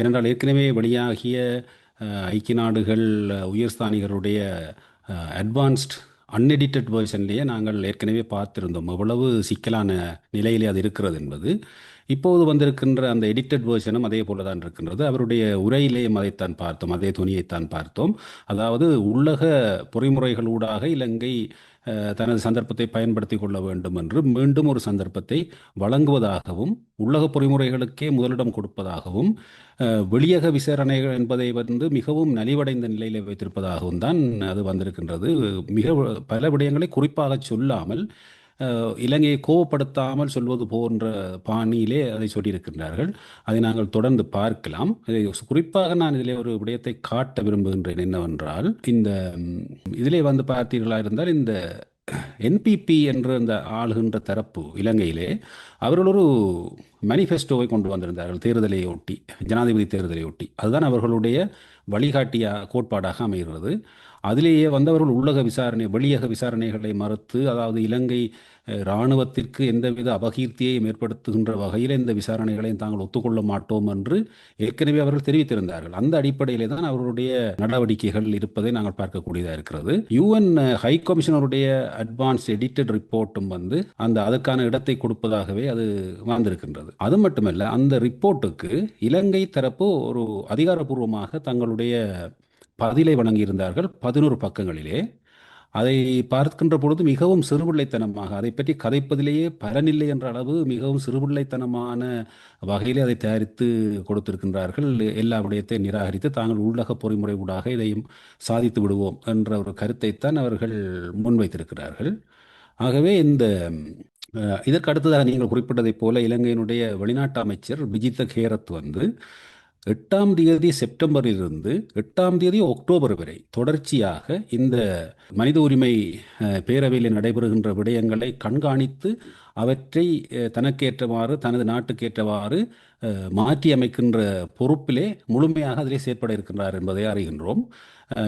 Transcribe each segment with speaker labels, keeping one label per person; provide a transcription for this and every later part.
Speaker 1: ஏனென்றால் ஏற்கனவே வெளியாகிய ஐக்கிய நாடுகள் உயர்ஸ்தானிகருடைய அட்வான்ஸ்ட் அன்எடிட்டட் வெர்ஷன்லேயே நாங்கள் ஏற்கனவே பார்த்திருந்தோம். எவ்வளவு சிக்கலான நிலையிலே அது இருக்கிறது என்பது. இப்போது வந்திருக்கின்ற அந்த எடிட்டட் வெர்ஷனும் அதே போல தான் இருக்கின்றது. அவருடைய உரையிலேயும் அதைத்தான் பார்த்தோம். அதே துணியைத்தான் பார்த்தோம். அதாவது உள்ளக பொறிமுறைகளூடாக இலங்கை தனது சந்தர்ப்பத்தை பயன்படுத்தி கொள்ள வேண்டும் என்று மீண்டும் ஒரு சந்தர்ப்பத்தை வழங்குவதாகவும் உள்ளக பொறிமுறைகளுக்கே முதலிடம் கொடுப்பதாகவும் வெளியக விசாரணைகள் என்பதை வந்து மிகவும் நலிவடைந்த நிலையில் வைத்திருப்பதாகவும் தான் அது வந்திருக்கின்றது. மிக பல விடயங்களை குறிப்பாக சொல்லாமல் இலங்கையை கோவப்படுத்தாமல் சொல்வது போன்ற பாணியிலே அதை சொல்லியிருக்கின்றார்கள். அதை நாங்கள் தொடர்ந்து பார்க்கலாம். இதை குறிப்பாக நான் இதிலே ஒரு விடயத்தை காட்ட விரும்புகின்றேன் என்னவென்றால் இந்த இதிலே வந்து பார்த்தீர்களா இருந்தால் இந்த என்பிபி என்ற அந்த ஆளுகின்ற தரப்பு இலங்கையிலே அவர்கள் ஒரு மேனிஃபெஸ்டோவை கொண்டு வந்திருந்தார்கள் தேர்தலை ஒட்டி ஜனாதிபதி தேர்தலை ஒட்டி அதுதான் அவர்களுடைய வழிகாட்டிய கோட்பாடாக அமைகிறது. அதிலேயே வந்தவர்கள் உள்ளக விசாரணை வெளியக விசாரணைகளை மறுத்து அதாவது இலங்கை இராணுவத்திற்கு எந்தவித அபகீர்த்தியையும் ஏற்படுத்துகின்ற வகையில் இந்த விசாரணைகளையும் தாங்கள் ஒத்துக்கொள்ள மாட்டோம் என்று ஏற்கனவே அவர்கள் தெரிவித்திருந்தார்கள். அந்த அடிப்படையிலே தான் அவர்களுடைய நடவடிக்கைகள் இருப்பதை நாங்கள் பார்க்கக்கூடியதாக இருக்கிறது. யுஎன் ஹை கமிஷனருடைய அட்வான்ஸ் எடிட்டட் ரிப்போர்ட்டும் வந்து அந்த அதற்கான இடத்தை கொடுப்பதாகவே அது வந்திருக்கின்றது. அது மட்டுமல்ல அந்த ரிப்போர்ட்டுக்கு இலங்கை தரப்பு ஒரு அதிகாரப்பூர்வமாக தங்களுடைய பதிலை வழங்கியிருந்தார்கள் பதினோரு பக்கங்களிலே. அதை பார்க்கின்ற பொழுது மிகவும் சிறுபிள்ளைத்தனமாக அதை பற்றி கதைப்பதிலேயே பலனில்லை என்ற அளவு மிகவும் சிறுபிள்ளைத்தனமான வகையிலே அதை தயாரித்து கொடுத்திருக்கின்றார்கள். எல்லா விடயத்தை நிராகரித்து தாங்கள் உள்ளக பொறிமுறை ஊடாக இதையும் சாதித்து விடுவோம் என்ற ஒரு கருத்தைத்தான் அவர்கள் முன்வைத்திருக்கிறார்கள். ஆகவே இந்த இதற்கு அடுத்ததாக நீங்கள் குறிப்பிட்டதைப் போல இலங்கையினுடைய வெளிநாட்டு அமைச்சர் பிஜித்த கேரத் வந்து எட்டாம் தேதி செப்டம்பரிலிருந்து எட்டாம் தேதி அக்டோபர் வரை தொடர்ச்சியாக இந்த மனித உரிமை பேரவையில் நடைபெறுகின்ற விடயங்களை கண்காணித்து அவற்றை தனக்கேற்றவாறு தனது நாட்டுக்கேற்றவாறு மாற்றி அமைக்கின்ற பொறுப்பிலே முழுமையாக அதிலே செயற்பட இருக்கின்றார் என்பதை அறிகின்றோம்.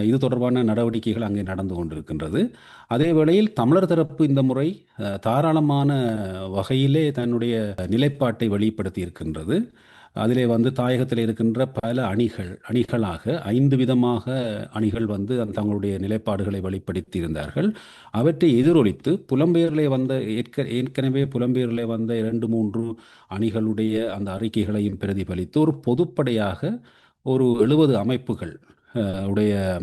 Speaker 1: இது தொடர்பான நடவடிக்கைகள் அங்கே நடந்து கொண்டிருக்கின்றது. அதே வேளையில் தமிழர் தரப்பு இந்த முறை தாராளமான வகையிலே தன்னுடைய நிலைப்பாட்டை வெளிப்படுத்தி இருக்கின்றது அதிலே வந்து தாயகத்தில் இருக்கின்ற பல அணிகள் அணிகளாக ஐந்து விதமாக அணிகள் வந்து அந்த தங்களுடைய நிலைப்பாடுகளை வெளிப்படுத்தி இருந்தார்கள் அவற்றை எதிரொலித்து புலம்பெயர்களை வந்த ஏற்க ஏற்கனவே புலம்பெயர்களை வந்த இரண்டு மூன்று அணிகளுடைய அந்த அறிக்கைகளையும் பிரதிபலித்து ஒரு பொதுப்படையாக ஒரு எழுபது அமைப்புகள் உடைய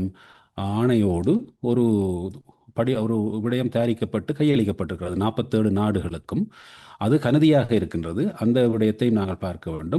Speaker 1: ஆணையோடு ஒரு படி ஒரு விடயம் தயாரிக்கப்பட்டு கையளிக்கப்பட்டிருக்கிறது. நாற்பத்தேழு நாடுகளுக்கும். அது கனதியாக இருக்கின்றது. அந்த விடயத்தை நாங்கள் பார்க்க வேண்டும்.